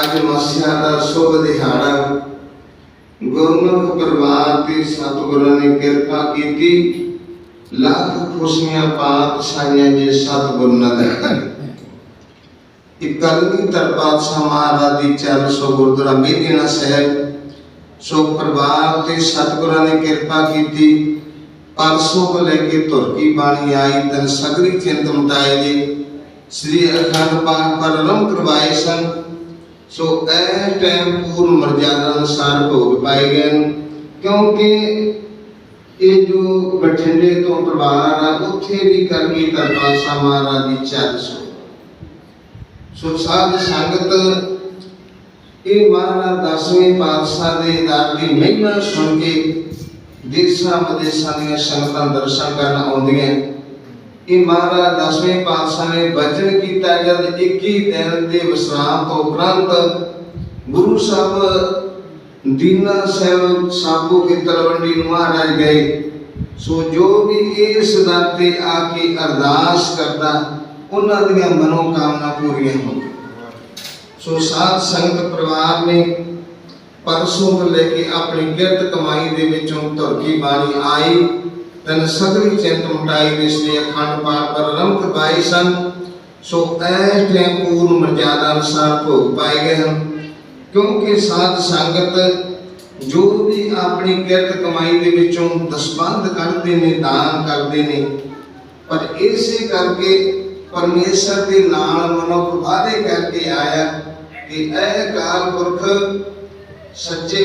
ਅੱਜ ਮਸਿਆ ਦਾ ਸ਼ੁਭ ਦਿਹਾੜਾ। ਗੁਰਮੁਖ ਪਰਿਵਾਰ ਤੇ ਸਤਿਗੁਰਾਂ ਨੇ ਕਿਰਪਾ ਕੀਤੀ। ਲੱਖ ਖੁਸ਼ੀਆਂ ਪਾਤਸ਼ਾਹੀਆਂ ਜੇ ਸਤਿਗੁਰ ਨਾਲ ਇਕੱਲੀ ਤਰਪਾਤਸ਼ਾਹ ਮਹਾਰਾਜ ਦੀ ਚਰਨ ਸੋ ਗੁਰਦੁਆਰਾ ਮੇਦੀਨਾ ਸਾਹਿਬ। ਸੋ ਪਰਿਵਾਰ ਤੇ ਸਤਿਗੁਰਾਂ ਨੇ ਕਿਰਪਾ ਕੀਤੀ। ਪਰਸੋਂ ਕੋ ਲੈ ਕੇ ਤੁਰਕੀ ਬਾਣੀ ਆਈ, ਤਨ ਸਗਰੀ ਚਿੰਤ ਮਟਾਏ ਜੀ। ਸ੍ਰੀ ਅਖੰਡ ਪਾਠ ਪਰ ਆਰੰਭ ਕਰਵਾਏ ਸਨ। ਸੋ ਇਹ ਟਾਈਮ ਪੂਰਨ ਮਰਜ਼ਾਦਾ ਅਨੁਸਾਰ ਭੋਗ ਪਾਏ ਗਏ ਹਨ। ਕਿਉਂਕਿ ਇਹ ਜੋ ਬਠਿੰਡੇ ਤੋਂ ਪਰਿਵਾਰ ਆ, ਉੱਥੇ ਵੀ ਕਰਮੀ ਤਰਪਾਸਾ ਮਹਾਰਾਜ ਦੀ ਚੱਲ ਸੋ ਸੋ ਸਾਧ ਸੰਗਤ, ਇਹ ਮਹਾਰਾਜ ਦਸਵੇਂ ਪਾਤਸ਼ਾਹ ਦੇ ਦਰ ਦੀ ਮਹਿਮਾ ਸੁਣ ਕੇ ਦੇਸਾਂ ਵਿਦੇਸਾਂ ਦੀਆਂ ਸੰਗਤਾਂ ਦਰਸ਼ਨ ਕਰਨ ਆਉਂਦੀਆਂ ਇਹ ਮਹਾਰਾਜ ਦਸਵੇਂ ਪਾਤਸ਼ਾਹ ਨੇ ਵਚਨ ਕੀਤਾ ਜਦ 21 ਦਿਨ ਦੇ ਵਿਸਰਾਮ ਤੋਂ ਉਪਰੰਤ ਗੁਰੂ ਸਾਹਿਬ ਦੀਨਾ ਸਾਹਿਬ ਸਾਬੂ ਕੇ ਤਲਵੰਡੀ ਨੂੰ ਮਹਾਰਾਜ ਗਏ। ਸੋ ਜੋ ਵੀ ਇਸ ਦਰ ਤੇ ਆ ਕੇ ਅਰਦਾਸ ਕਰਦਾ, ਉਹਨਾਂ ਦੀਆਂ ਮਨੋ ਕਾਮਨਾ ਪੂਰੀਆਂ ਹੁੰਦੀਆਂ ਸੋ ਸਾਧ ਸੰਗਤ ਪਰਿਵਾਰ ਨੇ ਪਰਸੋਂ ਤੋਂ ਲੈ ਕੇ ਆਪਣੀ ਕਿਰਤ ਕਮਾਈ ਦੇ ਵਿੱਚੋਂ ਧਰਕੀ ਬਾਣੀ ਆਈ। ਤਨ ਸਗਰੀ ਚਿੰਤ ਮਟਾਈ ਦੇ ਅਖੰਡ ਪਾਠ ਪਰ ਆਰੰਭ ਕਰਵਾਏ ਸਨ, ਸੋ ਇਹ ਟਾਈਮ ਪੂਰਨ ਮਰਜ਼ਾਦਾ ਅਨੁਸਾਰ ਭੋਗ ਪਾਏ ਗਏ ਹਨ। ਕਿਉਂਕਿ ਸਾਧ ਸੰਗਤ ਜੋ ਵੀ ਆਪਣੀ ਕਿਰਤ ਕਮਾਈ ਦੇ ਵਿੱਚੋਂ ਦਸਬੰਦ ਕੱਢਦੇ ਨੇ, ਦਾਨ ਕਰਦੇ ਨੇ, ਪਰ ਇਸੇ ਕਰਕੇ ਪਰਮੇਸ਼ਰ ਦੇ ਨਾਲ ਮਨੁੱਖ ਵਾਅਦੇ ਕਰਕੇ ਆਇਆ ਕਿ ਇਹ ਕਾਲ ਪੁਰਖ ਸੱਚੇ